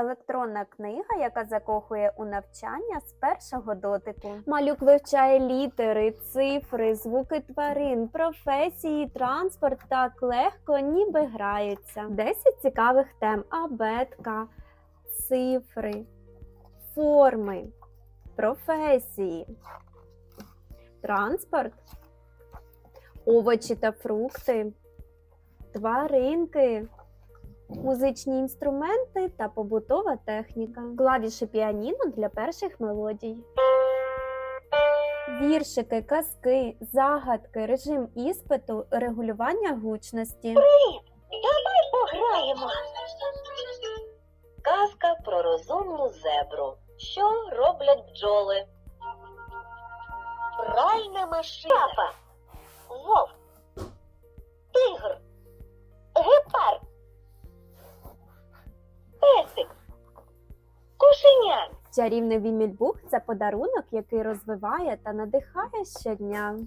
Електронна книга, яка закохує у навчання з першого дотику. Малюк вивчає літери, цифри, звуки тварин, професії, транспорт так легко, ніби грається. 10 цікавих тем: абетка, цифри, форми, професії, транспорт, овочі та фрукти, тваринки музичні інструменти та побутова техніка, клавіші піаніно для перших мелодій. Віршики, казки, загадки, режим іспиту, регулювання гучності. Давай Пограємо. Казка про розумну зебру. Що роблять бджоли? Пральна машина. Папа. Чарівний Вімільбух це подарунок, який розвиває та надихає щодня.